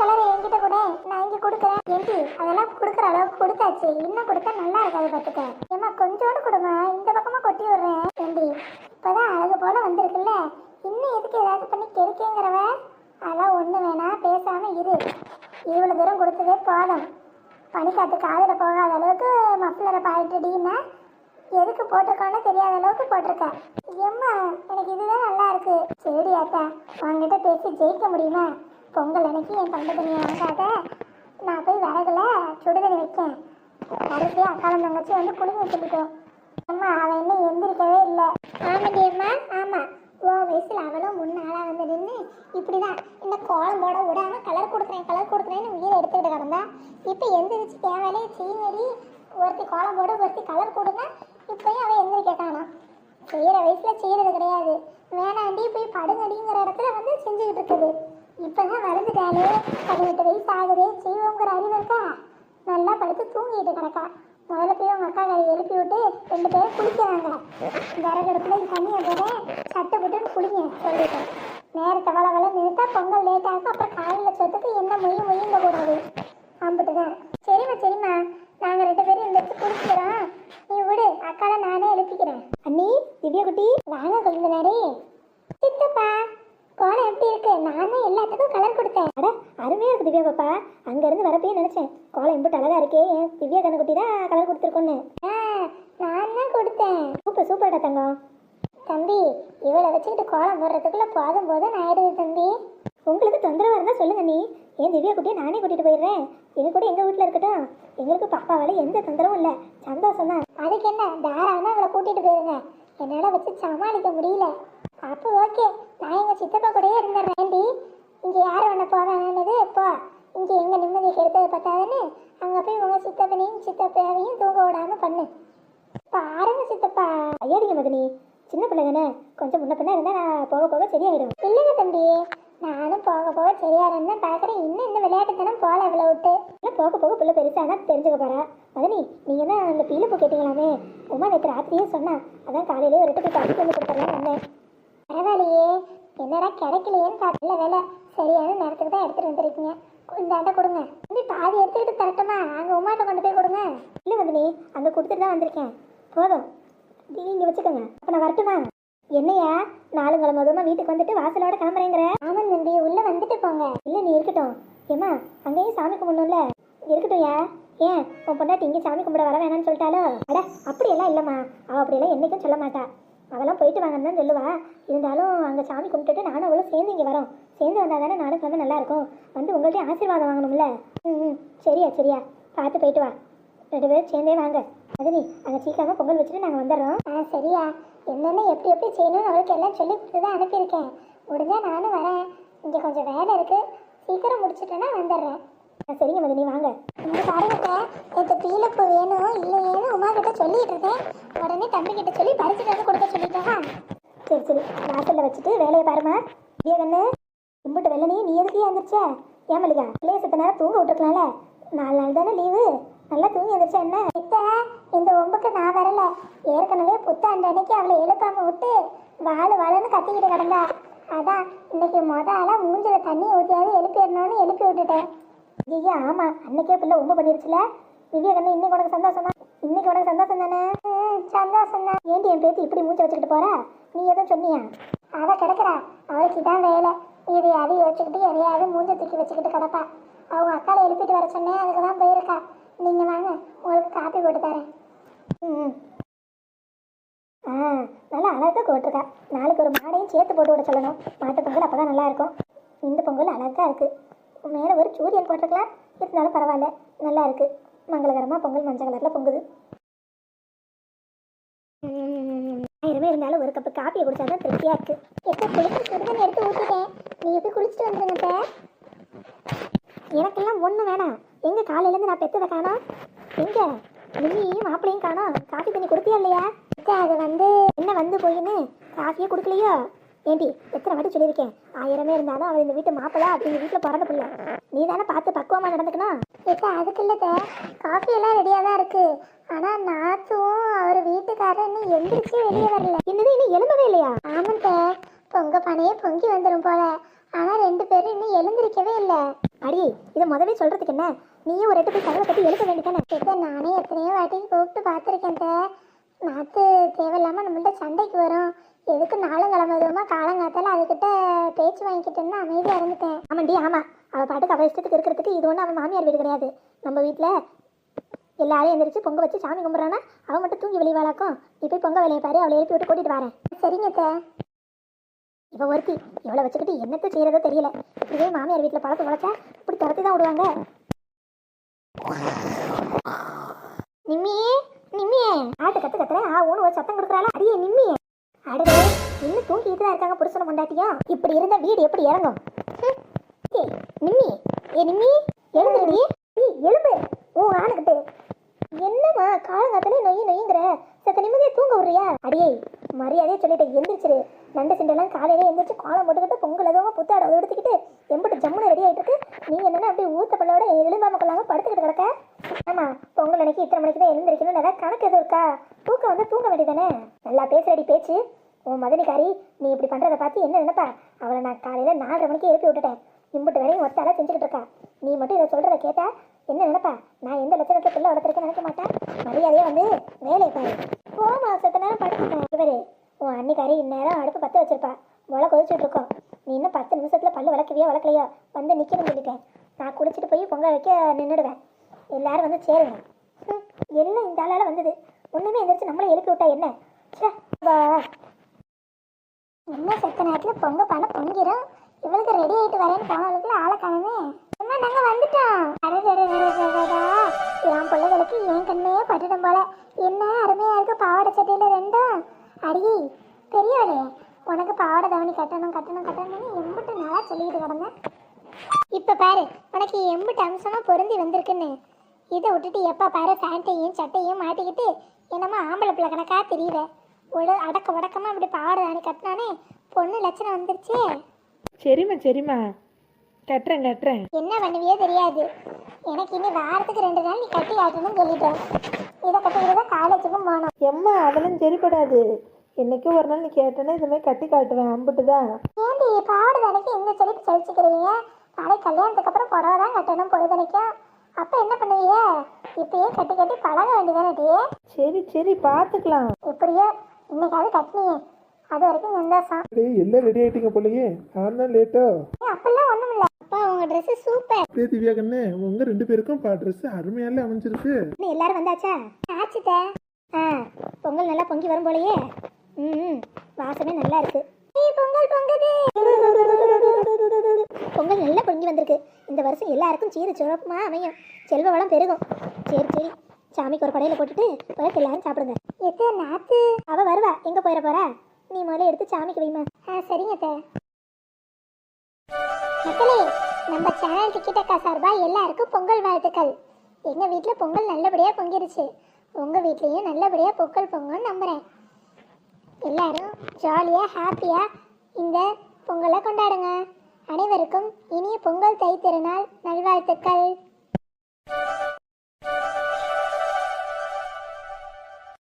Colour என்கிட்ட கூட நான் இங்க கொடுக்குறேன். ஏண்டி அதெல்லாம் கொடுக்குற அளவுக்கு கொடுத்தாச்சு. இன்னும் கொடுத்தா நல்லா இருக்காது பார்த்துக்க ஏமா கொஞ்சோண்டு கொடுங்க இந்த பக்கமா கொட்டி விடுறேன். ஏண்டி இப்பதான் அழகு போல வந்திருக்குல்ல. இன்னும் எதுக்கு ஏதாவது பண்ணி கெடுக்கேங்கிறவ? அதெல்லாம் ஒண்ணு வேணாம் பேசாம இரு. இவ்வளவு தூரம் கொடுத்ததே போதும். பனிக்காத்து காதில் போகாத அளவுக்கு மஃப்ளரை பாயிட்டுடின்னா எதுக்கு போட்டிருக்கான்னு தெரியாத அளவுக்கு போட்டிருக்க. எம்மா எனக்கு இதுதான் நல்லா இருக்கு. சரி அத்தா. உங்ககிட்ட பேசி ஜெயிக்க முடியுமா? பொங்கல் அன்னைக்கு என் பண்ட தண்ணி வாங்காத நான் போய் விறகுல சுடுதண்ணி வைக்கேன். கடைசியாக அக்காலம் தங்கச்சி வந்து குளிங்க சொல்லிட்டோம் அம்மா அவன் என்ன எந்திரிக்கவே இல்லை. ஆமாடி அம்மா ஆமாம் ஓ வயசில் அவளும் முன்னாளா வந்து நின்று இப்படிதான் இந்த கோலம் போட விடாம கலர் கொடுக்குறேன் கலர் கொடுக்குறேன்னு உயிரை எடுத்துக்கிட்டு கிடந்தா. இப்போ எந்திரிச்சு தேவையிலே வேலையை செய்யடி ஒருத்தி கோலம் போட ஒருத்தி கலர் கொடுங்க. இப்பயும் அவன் எந்திரிக்க காணும் செய்யற வயசுல செய்யறது கிடையாது. வேணாண்டி போய் படுங்கடிங்கிற இடத்துல வந்து செஞ்சுக்கிட்டு இருக்குது. இப்பதான் வளர்ந்துட்டாலே பதினெட்டு வயசு ஆகுதே செய்வோங்கிற அறிவு இருக்கா? நல்லா படுத்து தூங்கிட்டு கிடக்கா. முதல்ல போய் உங்க அக்கா கரை எழுப்பி விட்டு ரெண்டு பேரும் குளிக்கிறாங்க. விறகடுப்புல தண்ணியை போட சட்டை போட்டுன்னு குளிங்க சொல்லிட்டேன். நேரத்தை வள வள நிறுத்தா பொங்கல் லேட் ஆகும். அப்புறம் காலையில் சொத்துக்கு என்ன மொய் மொய்ங்க கூடாது அம்பிட்டுதான் சரிம்மா சரிம்மா நாங்க ரெண்டு பேரும் இந்த இடத்துக்கு குளிக்கிறோம் நீ விடு அக்கால நானே எழுப்பிக்கிறேன் அண்ணி திவ்யா குட்டி வாங்க கொழுந்தனாரே சித்தப்பா கோலம் எப்படி இருக்கு நான் தான் எல்லாத்துக்கும் கலர் கொடுத்தேன் அட அருமையா இருக்கு திவ்யா பாப்பா அங்க இருந்து வரப்பே நினைச்சேன். கோலம் இம்புட்டு அழகா இருக்கே. என் திவ்யா கண்ணுக்குட்டி தான் கலர் கொடுத்துருக்கோன்னு நான் தான் கொடுத்தேன். சூப்பர் சூப்பர்டா தங்கம். தம்பி இவளை வச்சுக்கிட்டு கோலம் போடுறதுக்குள்ள போதும் போதும் ஆயிடுது தம்பி. உங்களுக்கு தொந்தரவாக இருந்தால் சொல்லுங்க நீ. என் திவ்யா குட்டியை நானே கூட்டிட்டு போயிடுறேன்? எங்க கூட எங்க வீட்டில் இருக்கட்டும். எங்களுக்கு பாப்பாவால எந்த தொந்தரவும் இல்லை. சந்தோஷம் தான் அதுக்கு என்ன தாராளமாக அவளை கூட்டிட்டு போயிருங்க. என்னால் வச்சு சமாளிக்க முடியல. அப்போ ஓகே நான் எங்கள் சித்தப்பா கூடயே இருந்துடுறேன். இங்கே யார் ஒன்று போவேன்னு போ. இங்க எங்க நிம்மதி கெடுத்தது பத்தாதுன்னு அங்க போய் உங்க சித்தப்பனையும் சித்தப்பாவையும் தூங்க விடாம பண்ணு. பாருங்க சித்தப்பா. ஐயாடிங்க மதனி சின்ன பிள்ளை தானே கொஞ்சம் முன்ன பின்ன இருந்தா நான் போக போக சரியாயிடும். இல்லைங்க தம்பி. நானும் போக போக தான் பார்க்குறேன். இன்னும் இந்த விளையாட்டுத்தனம் போல இவ்வளோ விட்டு. இல்லை போக போக பிள்ளை பெருசானா தெரிஞ்சுக்க போறா. மதனி நீங்க தான் அந்த பீலப்பூ கேட்டீங்களாமே. உமா நேற்று ராத்திரியே சொன்னா. அதான் காலையிலேயே ஒரு இடத்துக்கு கட்டி வந்து கொடுத்துறேன்னு வந்தேன். பரவாயில்லையே. என்னடா கிடைக்கலையேன்னு பார்த்துல வேலை. சரியான நேரத்துக்கு தான் எடுத்துட்டு வந்திருக்கீங்க. இந்தாண்ட கொடுங்க. தம்பி பாதி எடுத்துக்கிட்டு தரட்டுமா? அங்கே உமாட்ட கொண்டு போய் கொடுங்க. இல்லை மதனி அங்கே கொடுத்துட்டு தான் வந்திருக்கேன். போதும். நீங்க வச்சுக்கோங்க. அப்போ நான் வரட்டுமா? என்னையா? நாலுங்கிழமை மதுமா வீட்டுக்கு வந்துட்டு வாசலோட கிளம்புறேங்கிற? ஆமாம் தம்பி உள்ளே வந்துட்டு போங்க. இல்லை நீ இருக்கட்டும். ஏம்மா அங்கேயும் சாமி கும்பிடணும்ல? இருக்கட்டும் யா ஏன்? உன் பொண்டாட்டி இங்கே சாமி கும்பிட வர வேணாம்னு சொல்லிட்டாலோ அட அப்படியெல்லாம் இல்லைம்மா. அவள் அப்படியெல்லாம் என்றைக்கும் சொல்ல மாட்டா. அவெல்லாம் போயிட்டு வாங்கன்னு தான் சொல்லுவா. இருந்தாலும் அங்கே சாமி கும்பிட்டுட்டு நானும் அவளும் சேர்ந்து இங்கே வரோம். சேர்ந்து வந்தால் தானே நானும் கிளம்ப நல்லா இருக்கும். வந்து உங்கள்கிட்ட ஆசீர்வாதம் வாங்கணும்ல? ம் ம். சரியா சரியா. பார்த்து போயிட்டு வா. ரெண்டு பேரும் சேர்ந்தே வாங்க. மதனி அங்கே சீக்கிரமாக பொங்கல் வச்சுட்டு நாங்கள் வந்துடுறோம். ஆ சரியா. என்னென்ன எப்படி எப்படி செய்யணும்னு அவளுக்கு எல்லாம் சொல்லி கொடுத்து தான் அனுப்பியிருக்கேன். முடிஞ்சால் நானும் வரேன். இங்கே கொஞ்சம் வேலை இருக்குது சீக்கிரம் முடிச்சிட்டேன்னா வந்துடுறேன். சரிங்க மதினி வாங்க. இங்க பாருங்க நேற்று பீலப்பூ வேணும் இல்லையேன்னு உமா கிட்ட சொல்லிட்டு இருந்தேன் உடனே தம்பி கிட்ட சொல்லி பறிச்சுட்டு வந்து கொடுக்க சொல்லிட்டேன் சரி சரி வாசல்ல வச்சுட்டு வேலையை பாருமா திவ்யா கண்ணு கும்பிட்டு வெள்ளனே நீ எதுக்கு வந்துருச்ச ஏன் மல்லிகா பிள்ளைய சத்த நேரம் தூங்க விட்டுருக்கலாம்ல. நாலு நாள் தானே லீவு நல்லா தூங்கி வந்துருச்சா என்ன? இத்த இந்த ஒம்புக்கு நான் வரல. ஏற்கனவே புத்தாண்டு அன்னைக்கு அவளை எழுப்பாம விட்டு வாழு வாழுன்னு கத்திக்கிட்டு கிடந்தா. அதான் இன்னைக்கு மொத ஆளா மூஞ்சில தண்ணி ஊற்றியாவது எழுப்பிடணும்னு எழுப்பி விட்டுட்டேன். ஐயா ஆமா. அன்னைக்கே பிள்ளை ஒம்பு பண்ணிருச்சுல. திவ்யா கண்ணு இன்னைக்கு உனக்கு சந்தோஷமா இன்னைக்கு உனக்கு சந்தோஷம் தானே சந்தோஷம் தான் ஏண்டி என் பேத்தி இப்படி மூச்சு வச்சுக்கிட்டு போற? நீ எதுவும் சொன்னியா? அவ கிடக்குறா. அவளுக்கு இதான் வேலை. இது அது யோசிச்சுக்கிட்டு எதையாவது மூஞ்ச தூக்கி வச்சுக்கிட்டு கிடப்பா. அவங்க அக்காவை எழுப்பிட்டு வர சொன்னேன். அதுக்கு தான் போயிருக்கா. நீங்க வாங்க உங்களுக்கு காப்பி போட்டு தரேன். ம் ஆ நல்லா அழகாக போட்டிருக்கா. நாளைக்கு ஒரு மாடையும் சேர்த்து போட்டு விட சொல்லணும். மாட்டு பொங்கல் அப்பதான் நல்லா இருக்கும். இந்த பொங்கல் அழகா இருக்கு. மேலே ஒரு சூரியன் போட்டிருக்கலாம் இருந்தாலும் பரவாயில்ல. நல்லா இருக்கு. மங்களகரமாக பொங்கல் மஞ்சள் கலரில் பொங்குது. ஆயிரமே இருந்தாலும் ஒரு கப்பு காப்பியை குடிச்சாதான் திருப்தியா இருக்கு. எப்போ குளிக்க சுடுதண்ணி எடுத்து ஊற்றிட்டேன் நீ போய் குளிச்சுட்டு வந்துருங்க சார் எனக்கெல்லாம் ஒன்றும் வேணாம். எங்க காலையிலேருந்து நான் பெத்ததை காணோம்? எங்க? நீயும் மாப்பிளையும் காணோம். காஃபி தண்ணி கொடுத்தியா இல்லையா? அது வந்து என்ன வந்து போயின்னு? காஃபியே கொடுக்கலையோ? ஏண்டி எத்தனை வாட்டி சொல்லியிருக்கேன்? ஆயிரமே இருந்தாலும் அவள் இந்த வீட்டு மாப்பிள்ளை அப்படிங்க வீட்டில் பிறந்த பிள்ளை. நீ தானே பார்த்து பக்குவமாக நடந்துக்கணும்? இப்போ அதுக்கு இல்லை காஃபி எல்லாம் ரெடியாக தான் இருக்கு. ஆனால் நாத்தும் அவர் வீட்டுக்காரர் இன்னும் எந்திரிச்சே வெளியே வரல. என்னது இன்னும் எழும்பவே இல்லையா? ஆமாம் தே பொங்க பனையே பொங்கி வந்துடும் போல. ஆனால் ரெண்டு பேரும் இன்னும் எழுந்திருக்கவே இல்லை. அடி இதை முதவே சொல்றதுக்கு என்ன? நீயும் ஒரு எட்டு போய் கதவை கட்டி எழுப்ப வேண்டியதானே? இதை நானே எத்தனையோ வாட்டி கூப்பிட்டு பார்த்துருக்கேன் நாத்து தேவையில்லாம நம்மள்ட்ட சண்டைக்கு வரும். எதுக்கு நாளும் கிளம்புதுமா காலங்காத்தால அதுக்கிட்ட பேச்சு வாங்கிக்கிட்டு இருந்தா அமைதியாக இருந்துட்டேன். ஆமாண்டி ஆமா. அவ பாட்டுக்கு அவ இஷ்டத்துக்கு இருக்கிறதுக்கு இது ஒன்றும் அவன் மாமியார் வீடு கிடையாது. நம்ம வீட்டில் எல்லாரும் எந்திரிச்சு பொங்க வச்சு சாமி கும்பிட்றானா அவன் மட்டும் தூங்கி வெளிவாளாக்கும் நீ போய் பொங்க வேலையை பாரு அவளை எழுப்பி விட்டு கூட்டிட்டு வரேன். சரிங்க தே இவ ஒருத்தி இவளை வச்சுக்கிட்டு என்னத்த செய்யறதோ தெரியல. இப்படியே மாமியார் வீட்டில் பழத்து உழைச்சா இப்படி துரத்தி தான் விடுவாங்க. நிம்மியே நிம்மியே. ஆட்டு கத்து கத்துறேன். ஆ ஊனு ஒரு சத்தம் கொடுக்குறாள்? அடியே பொண்டாட்டியா இப்படி இருந்தா வீடு எப்படி இறங்கும்? நிம்மி. ஏ நிம்மி. எழுந்துடி எழுப்பு உன் ஆணுக்கிட்டு என்னம்மா காலங்காத்தனே நொய் நொய்ங்கிற. சத்த நிம்மதியை தூங்க விடுறியா? அடியே மரியாதையே சொல்லிட்டு எந்திரிச்சிரு. நண்டு சிண்டெல்லாம் காலையில எந்திரிச்சு கோலம் போட்டுக்கிட்டு பொங்கல் எதுவும் புத்தாட எடுத்துக்கிட்டு எம்பிட்டு ஜம்முன்னு ரெடி ஆகிட்டு இருக்கு. நீ என்னன்னா அப்படியே ஊத்த பல்லோட எலும்பாம கொள்ளாம படுத்துக்கிட்டு கிடக்க? ஆமா பொங்கல் அன்னைக்கு இத்தனை மணிக்கு தான் எழுந்திருக்கணும் ஏதாவது கணக்கு எதுவும் இருக்கா? தூக்கம் வந்து தூங்க வேண்டியதானே நல்லா பேசுறடி பேச்சு. உன் மதனிக்காரி நீ இப்படி பண்ணுறதை பார்த்து என்ன நினைப்பா? அவளை நான் காலையில் நாலரை மணிக்கு எழுப்பி விட்டுட்டேன். இம்புட்டு வரையும் ஒத்தால செஞ்சுக்கிட்டு இருக்கா. நீ மட்டும் இதை சொல்கிறத கேட்டா என்ன நினைப்பா? நான் எந்த லட்சணத்தை பிள்ளை வளர்த்துருக்கேன் நினைக்க மாட்டேன் மரியாதையே வந்து வேலையை பாரு. போமா சத்த நேரம் படுத்துட்டேன் இவரு உன் அன்னிக்காரி இந்நேரம் அடுப்பு பற்ற வச்சிருப்பா. முளை கொதிச்சுட்டு இருக்கோம். நீ இன்னும் பத்து நிமிஷத்தில் பல்லு வளர்க்கவியோ வளர்க்கலையோ வந்து நிற்கணும்னு சொல்லிட்டேன். நான் குளிச்சுட்டு போய் பொங்கல் வைக்க நின்றுடுவேன் எல்லாரும் வந்து சேருங்க. எல்லாம் இந்த ஆளால் வந்தது. ஒன்றுமே எந்திரிச்சு நம்மளை எழுப்பி விட்டா என்ன? சே வா என்ன செத்த நேரத்தில் பொங்க பண்ண பொங்கிரும்? இவளுக்கு ரெடி ஆகிட்டு வரேன்னு போனவளுக்குள்ள ஆளை காணுமே. அம்மா நாங்கள் வந்துட்டோம். என் பிள்ளைகளுக்கு என் கண்ணே பட்டுடும் போல. என்ன அருமையாக இருக்கு பாவாடை சட்டையில் ரெண்டும். அடி பெரியவளே உனக்கு பாவாடை தவணி கட்டணும் கட்டணும் கட்டணும்னு எம்பிட்டு நல்லா சொல்லிக்கிட்டு கிடந்தேன். இப்போ பாரு உனக்கு எம்பிட்டு அம்சமாக பொருந்தி வந்திருக்குன்னு. இதை விட்டுட்டு எப்போ பாரு ஃபேண்ட்டையும் சட்டையும் மாட்டிக்கிட்டு என்னமோ ஆம்பளை பிள்ளை கணக்காக தெரியுத ஒரு அடக்க உடக்கமா அப்படி பாவாடை தானே கட்டினானே பொண்ணு லட்சணம் வந்துருச்சே. சரிம்மா சரிம்மா. கட்டுறேன் கட்டுறேன். என்ன பண்ணுவியோ தெரியாது. எனக்கு இனி வாரத்துக்கு ரெண்டு நாள் நீ கட்டி காட்டணும்னு சொல்லிட்டேன். இதை கட்டிக்கிட்டு தான் காலேஜுக்கும் போகணும். எம்மா அதெல்லாம் சரிப்படாது. என்னைக்கோ ஒரு நாள் நீ கேட்டேன்னா இந்த மாதிரி கட்டி காட்டுவேன் அம்புட்டு தான் ஏண்டி பாவாடை தானைக்கு இந்த செழிப்பு செழிச்சுக்கிறீங்க நாளைக்கு கல்யாணத்துக்கு அப்புறம் புடவை தான் கட்டணும் பொழுதனைக்கும் அப்போ என்ன பண்ணுவீங்க இப்பயே கட்டி கட்டி பழக வேண்டியதானே சரி சரி பார்த்துக்கலாம் இப்படியோ இன்னைக்காவது கட்டினியே. அது வரைக்கும் சந்தோஷம் டேய் எல்லாம் ரெடி ஆயிட்டீங்க போலயே. நான் தான் லேட்டோ ஏய், அப்படிலாம் ஒன்றும் இல்லை. அப்பா உங்க ட்ரெஸ்ஸு சூப்பர் டே திவ்யா கண்ணே உங்க ரெண்டு பேருக்கும் பா ட்ரெஸ் அருமையால அமைஞ்சிருக்கு. இன்னும் எல்லாரும் வந்தாச்சா? ஆச்சுதே. ஆ பொங்கல் நல்லா பொங்கி வரும் போலயே. ம் ம், வாசமே நல்லா இருக்கு. ஏய், பொங்கல் பொங்குது. பொங்கல் நல்லா பொங்கி வந்திருக்கு. இந்த வருஷம் எல்லாருக்கும் சீர சிறப்புமா அமையும். செல்வ வளம் பெருகும். சரி சரி. சாமிக்கு ஒரு படையில போட்டுட்டு போயிட்டு எல்லாரும் சாப்பிடுங்க. எது நாத்து. அவ வருவா. எங்க போயிட போறா? நீ முதல்ல எடுத்து சாமிக்கு வைமா. ஆ சரிங்க அத்தை. மக்களே நம்ம சேனல் டிக்கெட்டக்கா சார்பா எல்லாருக்கும் பொங்கல் வாழ்த்துக்கள். எங்க வீட்டுல பொங்கல் நல்லபடியா பொங்கிருச்சு. உங்க வீட்லயும் நல்லபடியா பொங்கல் பொங்கன்னு நம்புறேன். எல்லாரும் ஜாலியா ஹாப்பியா இந்த பொங்கலை கொண்டாடுங்க. அனைவருக்கும் இனிய பொங்கல் தை திருநாள் நல்வாழ்த்துக்கள்.